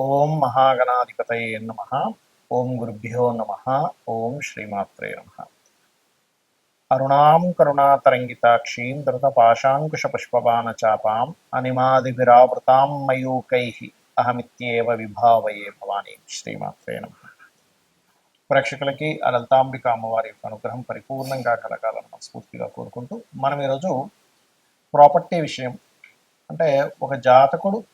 ఓం మహాగణాధిపతయే నమ. ఓం గురుభ్యో నమ. ఓం శ్రీమాత్రే నమ. అరుణాం కరుణాతరంగితాక్షీం ధృతపాశాంకుశపుష్పబాణచాపాం అనిమాదిభిరావృతాం మయూకై. అహమిత్యేవ విభావయే భవానీ. శ్రీమాత్రే నమ. ప్రేక్షకులకి ఆ లలితాంబిక అమ్మవారి యొక్క అనుగ్రహం పరిపూర్ణంగా కలగాలని మనస్ఫూర్తిగా కోరుకుంటూ మనం ఈరోజు ప్రాపర్టీ విషయం అంటే ఒక జాతకుడు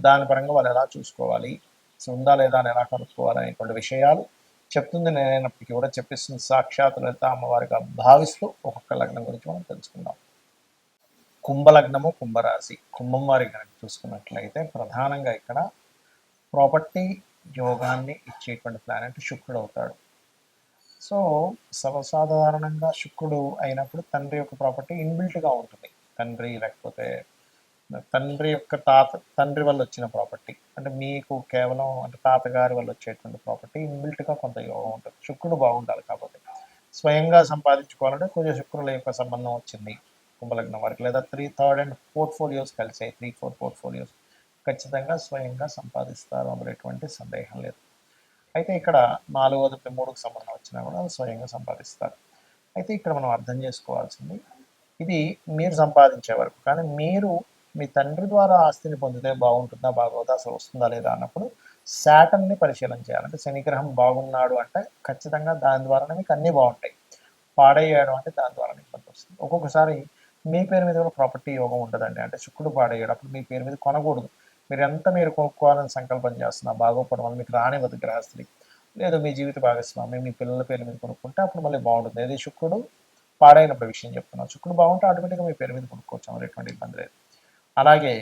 దాని పరంగా వాళ్ళు ఎలా చూసుకోవాలి? సో ఉందా లేదా అని ఎలా కనుక్కోవాలి అనేటువంటి విషయాలు చెప్తుంది. నేనైనప్పటికీ కూడా చెప్పిస్తుంది. సాక్షాత్ లలిత అమ్మవారిగా భావిస్తూ ఒక్కొక్క లగ్నం గురించి మనం తెలుసుకుందాం. కుంభలగ్నము కుంభరాశి. కుంభం వారి కనుక చూసుకున్నట్లయితే ప్రధానంగా ఇక్కడ ప్రాపర్టీ యోగాన్ని ఇచ్చేటువంటి ప్లానెట్ శుక్రుడు అవుతాడు. సో సర్వసాధారణంగా శుక్రుడు అయినప్పుడు తండ్రి యొక్క ప్రాపర్టీ ఇన్బిల్ట్గా ఉంటుంది. తండ్రి లేకపోతే తండ్రి యొక్క తాత తండ్రి వల్ల వచ్చిన ప్రాపర్టీ అంటే మీకు కేవలం అంటే తాతగారి వల్ల వచ్చేటువంటి ప్రాపర్టీ ఇన్బిల్ట్గా కొంత యోగం ఉంటుంది. శుక్రుడు బాగుండాలి కాబట్టి. స్వయంగా సంపాదించుకోవాలంటే కొంచెం శుక్రుల యొక్క సంబంధం వచ్చింది. కుంభలగ్నం వారికి. లేదా త్రీ థర్డ్ అండ్ పోర్ట్ఫోలియోస్ కలిసాయి త్రీ ఫోర్ పోర్ట్ఫోలియోస్ ఖచ్చితంగా స్వయంగా సంపాదిస్తారు అనేటువంటి సందేహం లేదు. అయితే ఇక్కడ నాలుగోది మూడుకు సంబంధం వచ్చినా కూడా అది స్వయంగా సంపాదిస్తారు. అయితే ఇక్కడ మనం అర్థం చేసుకోవాల్సింది ఇది మీరు సంపాదించే వరకు. కానీ మీరు మీ తండ్రి ద్వారా ఆస్తిని పొందితే బాగుంటుందా బాగోదా అసలు వస్తుందా లేదా అన్నప్పుడు శాటన్ని పరిశీలన చేయాలంటే శనిగ్రహం బాగున్నాడు అంటే ఖచ్చితంగా దాని ద్వారానే మీకు అన్నీ బాగుంటాయి. పాడేయడం అంటే దాని ద్వారా ఇబ్బంది వస్తుంది. ఒక్కొక్కసారి మీ పేరు మీద కూడా ప్రాపర్టీ యోగం ఉండదండి. అంటే శుక్రుడు పాడేయడప్పుడు మీ పేరు మీద కొనకూడదు. మీరు ఎంత మీరు కొనుక్కోవాలని సంకల్పం చేస్తున్నా బాగోపడం వల్ల మీకు రానివ్వదు గ్రహస్థితి లేదు మీ జీవిత భాగస్వామి మీ పిల్లల పేరు మీద కొనుక్కుంటే అప్పుడు మళ్ళీ బాగుంటుంది. ఏది? శుక్రుడు పాడైనప్పుడు విషయం చెప్తున్నాను. శుక్రుడు బాగుంటే ఆటోమేటిక్గా మీ పేరు మీద కొనుక్కోవచ్చు. ఎటువంటి ఇబ్బంది లేదు. అలాగే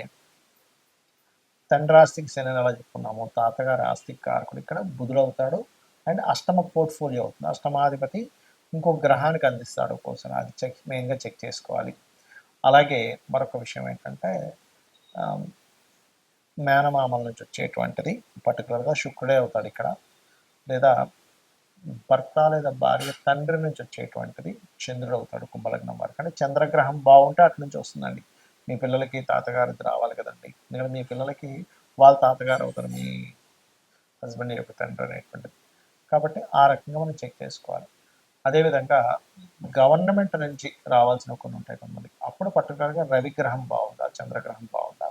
తండ్రి ఆస్తికి శని ఎలా చెప్పుకున్నాము. తాతగారి ఆస్తికి కారకుడు ఇక్కడ బుధుడు అవుతాడు. అండ్ అష్టమ పోర్ట్ఫోలియో అవుతుంది. అష్టమాధిపతి ఇంకో గ్రహానికి అందిస్తాడు ఒక్కోసారి. అది చెక్ మెయిన్గా చెక్ చేసుకోవాలి. అలాగే మరొక విషయం ఏంటంటే మేనమామల నుంచి వచ్చేటువంటిది. పర్టికులర్గా శుక్రుడే అవుతాడు ఇక్కడ. లేదా భర్త లేదా భార్య తండ్రి నుంచి వచ్చేటువంటిది. చంద్రుడు అవుతాడు కుంభలగ్నం వారికి. అంటే చంద్రగ్రహం బాగుంటే అటు నుంచి వస్తుందండి. మీ పిల్లలకి తాతగారు రావాలి కదండి. ఎందుకంటే మీ పిల్లలకి వాళ్ళ తాతగారు అవుతారు మీ హస్బెండ్ యొక్క తండ్రి అనేటువంటిది. కాబట్టి ఆ రకంగా మనం చెక్ చేసుకోవాలి. అదేవిధంగా గవర్నమెంట్ నుంచి రావాల్సిన కొన్ని ఉంటాయి కొంతమంది. అప్పుడు పర్టికులర్గా రవిగ్రహం బాగుందా చంద్రగ్రహం బాగుందా?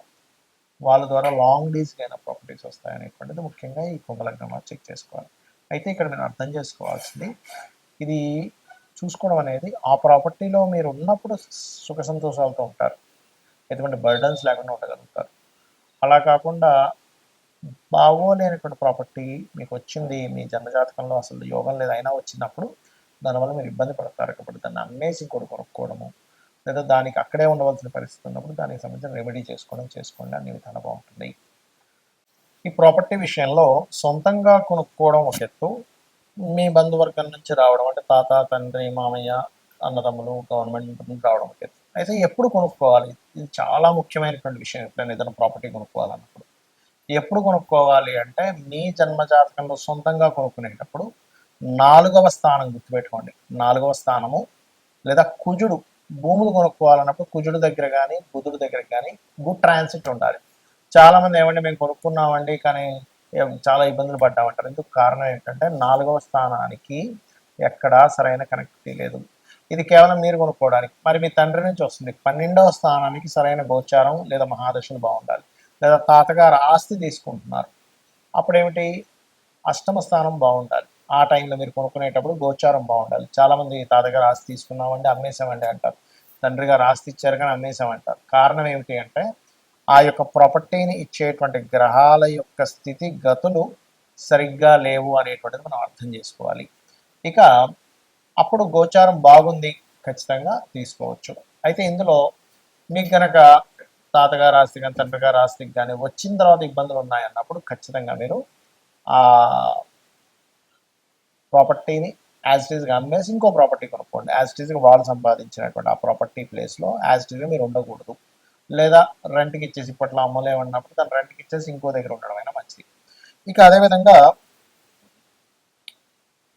వాళ్ళ ద్వారా లాంగ్ డీస్కి అయిన ప్రాపర్టీస్ వస్తాయనేటువంటిది ముఖ్యంగా ఈ కుంభలగ్నం చెక్ చేసుకోవాలి. అయితే ఇక్కడ మీరు అర్థం చేసుకోవాల్సింది ఇది చూసుకోవడం అనేది ఆ ప్రాపర్టీలో మీరు ఉన్నప్పుడు సుఖ సంతోషాలతో ఉంటారు. ఎటువంటి బర్డన్స్ లేకుండా ఉండగలుగుతారు. అలా కాకుండా బాగోలేనటువంటి ప్రాపర్టీ మీకు వచ్చింది మీ జన్మజాతకంలో అసలు యోగం లేదు అయినా వచ్చినప్పుడు దానివల్ల మీరు ఇబ్బంది పడతారు. కాబట్టి దాన్ని అమ్మేసి ఇంకోటి కొనుక్కోవడము లేదా దానికి అక్కడే ఉండవలసిన పరిస్థితి ఉన్నప్పుడు దానికి సంబంధించిన రెమెడీ చేసుకోవడం చేసుకోండి అన్ని విధాలు బాగుంటుంది. ఈ ప్రాపర్టీ విషయంలో సొంతంగా కొనుక్కోవడం ఒక ఎత్తు మీ బంధువర్గం నుంచి రావడం అంటే తాత తండ్రి మామయ్య అన్నదమ్ములు గవర్నమెంట్ నుంచి రావడం ఒక ఎత్తు. అయితే ఎప్పుడు కొనుక్కోవాలి? ఇది చాలా ముఖ్యమైనటువంటి విషయం. ఎప్పుడైనా ఏదైనా ప్రాపర్టీ కొనుక్కోవాలన్నప్పుడు. ఎప్పుడు కొనుక్కోవాలి అంటే మీ జన్మజాతకంలో సొంతంగా కొనుక్కునేటప్పుడు నాలుగవ స్థానం గుర్తుపెట్టుకోండి. నాలుగవ స్థానము లేదా కుజుడు భూములు కొనుక్కోవాలన్నప్పుడు కుజుడు దగ్గర కానీ బుధుడు దగ్గర కానీ గుడ్ ట్రాన్సిట్ ఉండాలి. చాలా మంది ఏమంటే మేము కొనుక్కున్నామండి కానీ చాలా ఇబ్బందులు పడ్డామంటారు. ఎందుకు కారణం ఏంటంటే నాలుగవ స్థానానికి ఎక్కడా సరైన కనెక్టివిటీ లేదు. ఇది కేవలం మీరు కొనుక్కోవడానికి. మరి మీ తండ్రి నుంచి వస్తుంది. పన్నెండవ స్థానానికి సరైన గోచారం లేదా మహాదశలు బాగుండాలి. లేదా తాతగారు ఆస్తి తీసుకుంటున్నారు. అప్పుడు ఏమిటి అష్టమ స్థానం బాగుండాలి. ఆ టైంలో మీరు కొనుక్కునేటప్పుడు గోచారం బాగుండాలి. చాలామంది తాతగారు ఆస్తి తీసుకున్నామండి అమ్మేసామండి అంటారు. తండ్రి గారు ఆస్తి ఇచ్చారు కానీ అమ్మేసామంటారు కారణం ఏమిటి అంటే ఆ యొక్క ప్రాపర్టీని ఇచ్చేటువంటి గ్రహాల యొక్క స్థితి గతులు సరిగ్గా లేవు అనేటువంటిది మనం అర్థం చేసుకోవాలి. ఇక అప్పుడు గోచారం బాగుంది ఖచ్చితంగా తీసుకోవచ్చు. అయితే ఇందులో మీకు కనుక తాతగారు ఆస్తి కానీ తండ్రి గారు ఆస్తికి కానీ వచ్చిన తర్వాత ఇబ్బందులు ఉన్నాయన్నప్పుడు ఖచ్చితంగా మీరు ఆ ప్రాపర్టీని యాజ్ టీజ్గా అమ్మేసి ఇంకో ప్రాపర్టీ కొనుక్కోండి. యాజ్ టీజ్గా వాళ్ళు సంపాదించినటువంటి ఆ ప్రాపర్టీ ప్లేస్లో యాజ్ టీజ్గా మీరు ఉండకూడదు. లేదా రెంట్కి ఇచ్చేసి ఇప్పట్లో అమ్మలేమన్నప్పుడు దాన్ని రెంట్కి ఇచ్చేసి ఇంకో దగ్గర ఉండడం అయినా మంచిది. ఇక అదేవిధంగా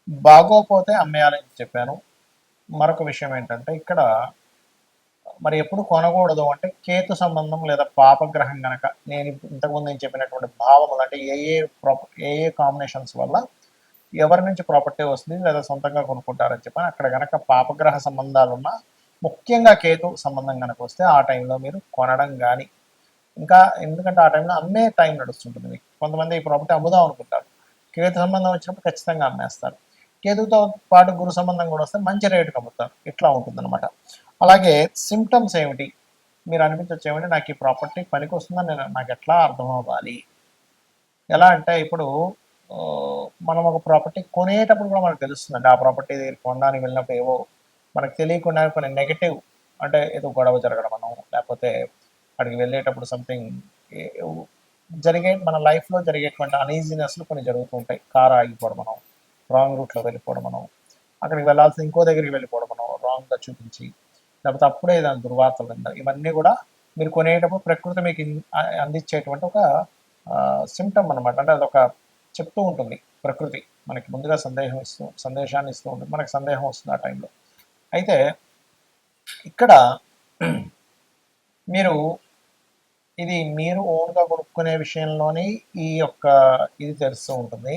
బాగోపోతే అమ్మేయాలని చెప్పాను. మరొక విషయం ఏంటంటే ఇక్కడ మరి ఎప్పుడు కొనకూడదు అంటే కేతు సంబంధం లేదా పాపగ్రహం గనక నేను ఇంతకుముందు నేను చెప్పినటువంటి భావములు అంటే ఏ a proper A A combinations వల్ల ఎవరి నుంచి ప్రాపర్టీ వస్తుంది లేదా సొంతంగా కొనుక్కుంటారని చెప్పని అక్కడ గనక పాపగ్రహ సంబంధాలు ఉన్న ముఖ్యంగా కేతు సంబంధం కనుక వస్తే ఆ టైంలో మీరు కొనడం కానీ ఇంకా ఎందుకంటే ఆ టైంలో అమ్మే టైం నడుస్తుంటుంది మీకు. కొంతమంది ఈ ప్రాపర్టీ అమ్ముదాం అనుకుంటారు. కేతు సంబంధం వచ్చినప్పుడు ఖచ్చితంగా అమ్మేస్తారు. కేతుతో పాటు గురు సంబంధం కూడా వస్తే మంచి రేటుకి అమ్ముతారు ఇట్లా ఉంటుందన్నమాట. అలాగే సిమ్టమ్స్ ఏమిటి? మీరు అనిపించవచ్చు ఏమిటి నాకు ఈ ప్రాపర్టీ పనికి వస్తుందని నేను నాకు ఎట్లా అర్థం అవ్వాలి? ఎలా అంటే ఇప్పుడు మనం ఒక ప్రాపర్టీ కొనేటప్పుడు కూడా మనకు తెలుస్తుందండి ఆ ప్రాపర్టీ కొనడానికి వెళ్ళినప్పుడు ఏవో మనకు తెలియకుండా కొన్ని నెగటివ్ అంటే ఏదో గొడవ జరగడం మనం లేకపోతే అక్కడికి వెళ్ళేటప్పుడు సంథింగ్ జరిగే మన లైఫ్లో జరిగేటువంటి అనీజినెస్లు కొన్ని జరుగుతూ ఉంటాయి. కారు ఆగిపోవడం మనం రాంగ్ రూట్లో వెళ్ళిపోవడం మనం అక్కడికి వెళ్ళాల్సిన ఇంకో దగ్గరికి వెళ్ళిపోవడం మనం రాంగ్గా చూపించి లేకపోతే అప్పుడే దాని దుర్వార్తలు వినడం ఇవన్నీ కూడా మీరు కొనేటప్పుడు ప్రకృతి మీకు అందించేటువంటి ఒక సిమ్టమ్ అనమాట అంటే అదొక చెప్తూ ఉంటుంది ప్రకృతి. మనకి ముందుగా సందేహం ఇస్తూ సందేశాన్ని ఇస్తూ ఉంటుంది. మనకి సందేహం వస్తుంది ఆ టైంలో అయితే ఇక్కడ మీరు ఇది మీరు ఓన్గా కొనుక్కునే విషయంలోనే ఈ యొక్క ఇది తెలుస్తూ ఉంటుంది.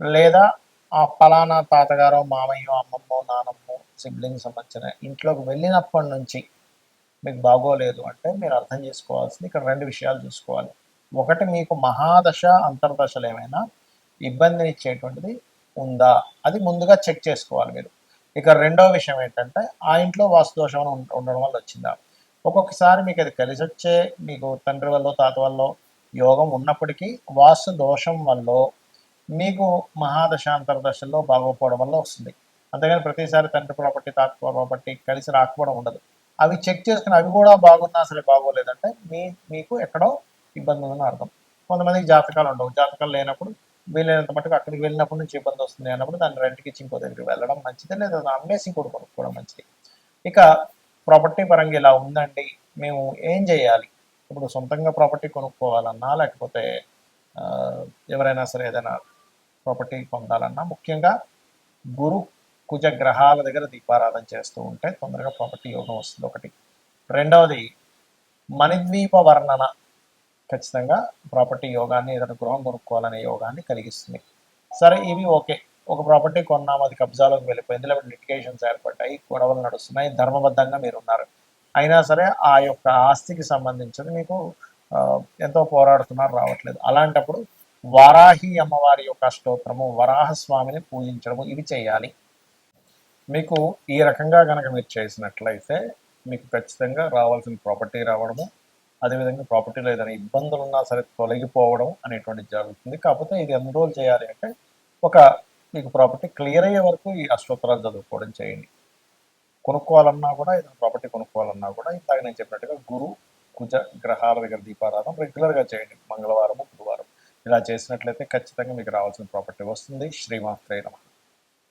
లేదా ఆ ఫలానా తాతగారో మామయ్యో అమ్మమ్మో నానమ్మో సిబ్లింగ్ సంబంధించిన ఇంట్లోకి వెళ్ళినప్పటి నుంచి మీకు బాగోలేదు అంటే మీరు అర్థం చేసుకోవాల్సింది ఇక్కడ రెండు విషయాలు చూసుకోవాలి. ఒకటి మీకు మహాదశ అంతర్దశలు ఏమైనా ఇబ్బందిని ఇచ్చేటువంటిది ఉందా? అది ముందుగా చెక్ చేసుకోవాలి మీరు. ఇక రెండో విషయం ఏంటంటే ఆ ఇంట్లో వాస్తుదోషం అని ఉండ- ఉండడం వల్ల వచ్చిందా? ఒక్కొక్కసారి మీకు అది కలిసి వచ్చే మీకు తండ్రి వల్ల తాత వల్ల యోగం ఉన్నప్పటికీ వాస్తు దోషం వల్ల మీకు మహాదశాంతర దశల్లో బాగోపోవడం వల్ల వస్తుంది. అంతేగాని ప్రతిసారి తండ్రి ప్రాపర్టీ తాత ప్రాపర్టీ కలిసి రాకపోవడం ఉండదు. అవి చెక్ చేసుకుని అవి కూడా బాగున్నా సరే బాగోలేదంటే మీ మీకు ఎక్కడో ఇబ్బంది ఉందని అర్థం. కొంతమందికి జాతకాలు ఉండవు. జాతకాలు లేనప్పుడు వీలైనంత మటుకు అక్కడికి వెళ్ళినప్పుడు నుంచి ఇబ్బంది వస్తుంది అన్నప్పుడు దాన్ని రెంట్కి ఇచ్చి ఇంకో దగ్గరికి వెళ్ళడం మంచిది లేదా దాన్ని అమ్మేసి ఇంకోటి కొనుక్కోవడం మంచిది. ఇక ప్రాపర్టీ పరంగా ఇలా ఉందండి. మేము ఏం చేయాలి? ఇప్పుడు సొంతంగా ప్రాపర్టీ కొనుక్కోవాలన్నా లేకపోతే ఎవరైనా సరే ఏదైనా ప్రాపర్టీ పొందాలన్నా ముఖ్యంగా గురు కుజ గ్రహాల దగ్గర దీపారాధన చేస్తూ ఉంటే తొందరగా ప్రాపర్టీ యోగం వస్తుంది ఒకటి. రెండవది మణిద్వీప వర్ణన ఖచ్చితంగా ప్రాపర్టీ యోగాన్ని ఏదైనా గృహం కొనుక్కోవాలనే యోగాన్ని కలిగిస్తుంది. సరే ఇవి ఓకే. ఒక ప్రాపర్టీ కొన్నాం అది కబ్జాలోకి వెళ్ళిపోయింది లేకపోతే లిటిగేషన్స్ ఏర్పడ్డాయి గొడవలు నడుస్తున్నాయి ధర్మబద్ధంగా మీరు ఉన్నారు. అయినా సరే ఆ యొక్క ఆస్తికి సంబంధించిన మీకు ఎంతో పోరాడుతున్నారు రావట్లేదు. అలాంటప్పుడు వారాహి అమ్మవారి యొక్క స్తోత్రము వరాహ స్వామిని పూజించడము ఇవి చేయాలి. మీకు ఈ రకంగా కనుక మీరు చేసినట్లయితే మీకు ఖచ్చితంగా రావాల్సిన ప్రాపర్టీ రావడము అదేవిధంగా ప్రాపర్టీలో ఏదైనా ఇబ్బందులు ఉన్నా సరే తొలగిపోవడం అనేటువంటిది జరుగుతుంది. కాకపోతే ఇది ఎన్ని రోజులు చేయాలి అంటే ఒక మీకు ప్రాపర్టీ క్లియర్ అయ్యే వరకు ఈ అష్టోత్తరాలు చదువుకోవడం చేయండి. కొనుక్కోవాలన్నా కూడా ఏదైనా ప్రాపర్టీ కొనుక్కోవాలన్నా కూడా ఇంతగా నేను చెప్పినట్టుగా గురు కుజ గ్రహాల దగ్గర దీపారాధన రెగ్యులర్గా చేయండి. మంగళవారం బుధవారం ఇలా చేసినట్లయితే ఖచ్చితంగా మీకు రావాల్సిన ప్రాపర్టీ వస్తుంది. శ్రీమాత్రే నమ.